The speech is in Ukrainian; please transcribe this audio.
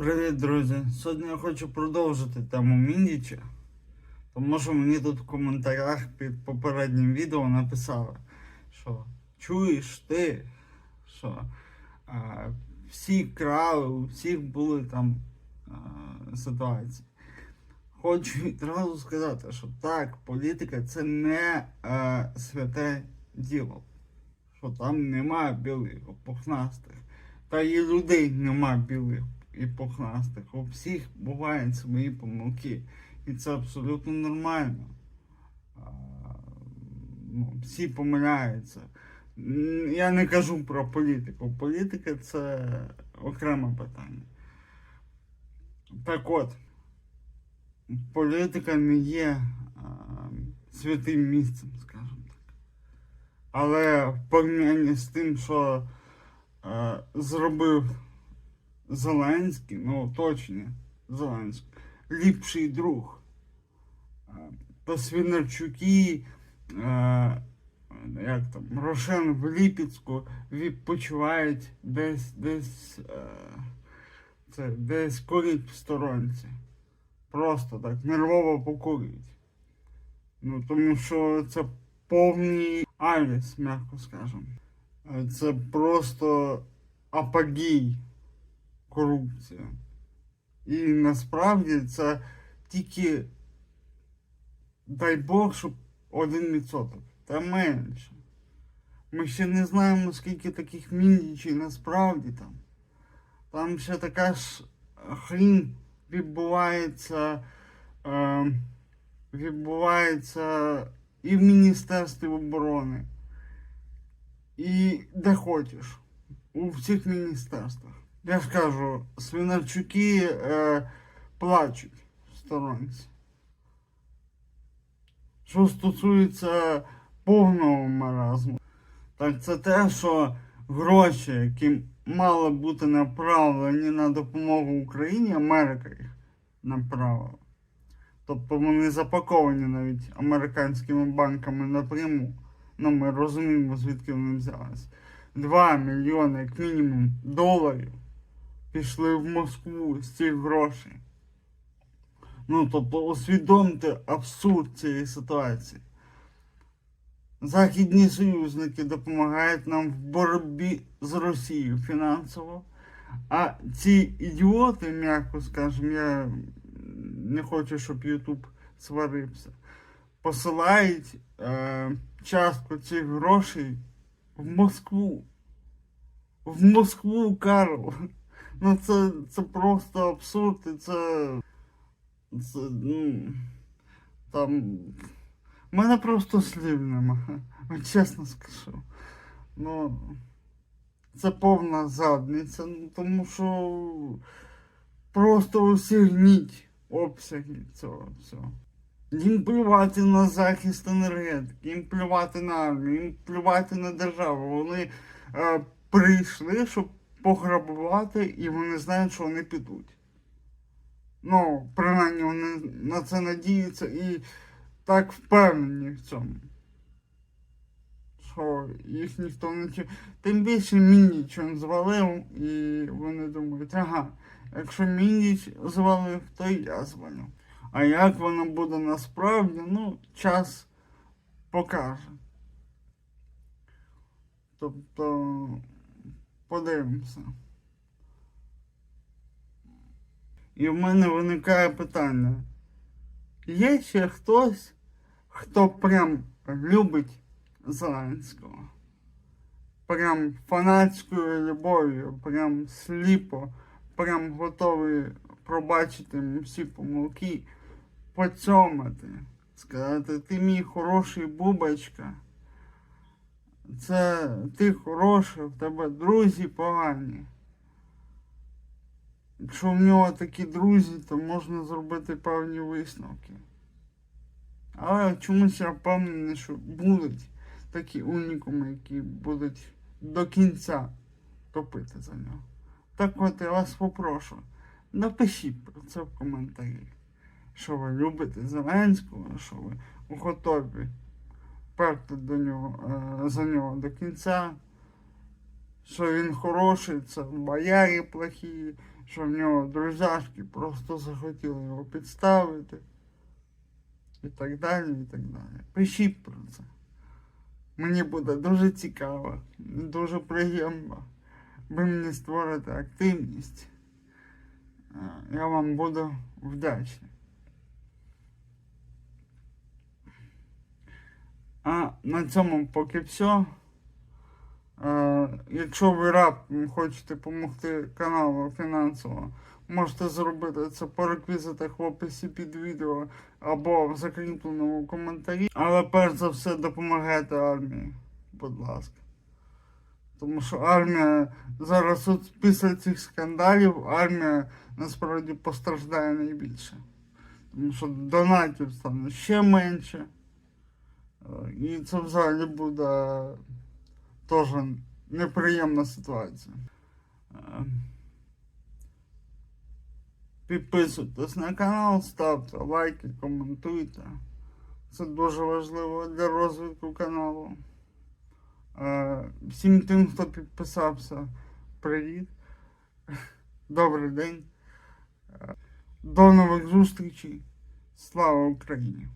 Привіт, друзі! Сьогодні я хочу продовжити тему Міндіча, тому що мені тут в коментарях під попереднім відео написали, що чуєш ти, що а, всі крали, у всіх були там а, ситуації. Хочу відразу сказати, що так, політика це не а, святе діло, що там немає білих, пухнастих. Та і людей нема білих і пухнастих. У всіх бувають свої помилки. І це абсолютно нормально. Ну, всі помиляються. Я не кажу про політику. Політика це окреме питання. Так от, політика не є а, святим місцем, скажімо так. Але в порівнянні з тим, що е, зробив Зеленський, ну оточення Зеленський, ліпший друг. Е, То е, як там, Рошен в Ліпецьку відпочивають десь десь, е, це, десь курять в сторонці. Просто так нервово покурюють. Ну, тому що це повний аліс, м'яко скажемо. Це просто апогій корупції. І насправді це тільки, дай Бог, щоб один відсоток, та менше. Ми ще не знаємо, скільки таких міндічей насправді там. Там ще така ж хрінь відбувається, е, відбувається і в Міністерстві оборони, і де хочеш, у всіх міністерствах. Я ж кажу, свинарчуки е, плачуть сторонці. Що стосується повного маразму, так це те, що гроші, які мали бути направлені на допомогу Україні, Америка їх направила. Тобто вони запаковані навіть американськими банками напряму. Ну, ми розуміємо, звідки вони взялися. 2 мільйони, як мінімум, доларів пішли в Москву з цих грошей. Ну, тобто, усвідомте абсурд цієї ситуації. Західні союзники допомагають нам в боротьбі з Росією фінансово. А ці ідіоти, м'яко скажемо, я не хочу, щоб Ютуб сварився, посилають е, частку цих грошей в Москву. В Москву, Карл. Ну це, це просто абсурд, і це. це ну, там. У мене просто слів нема. От Чесно скажу. Ну. Це повна задниця, ну, тому що просто усігніть обсяги цього всього. Їм плювати на захист енергетики, їм плювати на армію, їм плювати на державу. Вони е, прийшли, щоб пограбувати, і вони знають, що вони підуть. Ну, принаймні вони на це надіються і так впевнені в цьому. Що їх ніхто не чує. Тим більше Міндіч він звалив, і вони думають, ага, якщо Міндіч звалив, то і я звалю. А як воно буде насправді, ну, час покаже. Тобто, подивимося. І в мене виникає питання. Є ще хтось, хто прям любить Зеленського? Прям фанатською любов'ю, прям сліпо, прям готовий пробачити всі помилки, поцьомати, сказати, ти мій хороший бубочка. Це ти хороший, в тебе друзі погані. Якщо в нього такі друзі, то можна зробити певні висновки. Але чомусь я впевнений, що будуть такі унікуми, які будуть до кінця топити за нього. Так от я вас попрошу, напишіть про це в коментарі. Що ви любите Зеленського, що ви готові перти до нього, е, за нього до кінця, що він хороший, це бояри плохі, що в нього друзяшки просто захотіли його підставити. І так далі, і так далі. Пишіть про це. Мені буде дуже цікаво, дуже приємно. Ви мені створите активність. Е, Я вам буду вдячний. А на цьому поки все. Е, Якщо ви раптом хочете допомогти каналу фінансово, можете зробити це по реквізитах в описі під відео або в закріпленому коментарі. Але перш за все допомагайте армії, будь ласка. Тому що армія зараз от після цих скандалів армія насправді постраждає найбільше. Тому що донатів стане ще менше. І це взагалі буде теж неприємна ситуація. Е, Підписуйтесь на канал, ставте лайки, коментуйте. Це дуже важливо для розвитку каналу. Е, Всім тим, хто підписався, привіт. Добрий день. Е, До нових зустрічей. Слава Україні!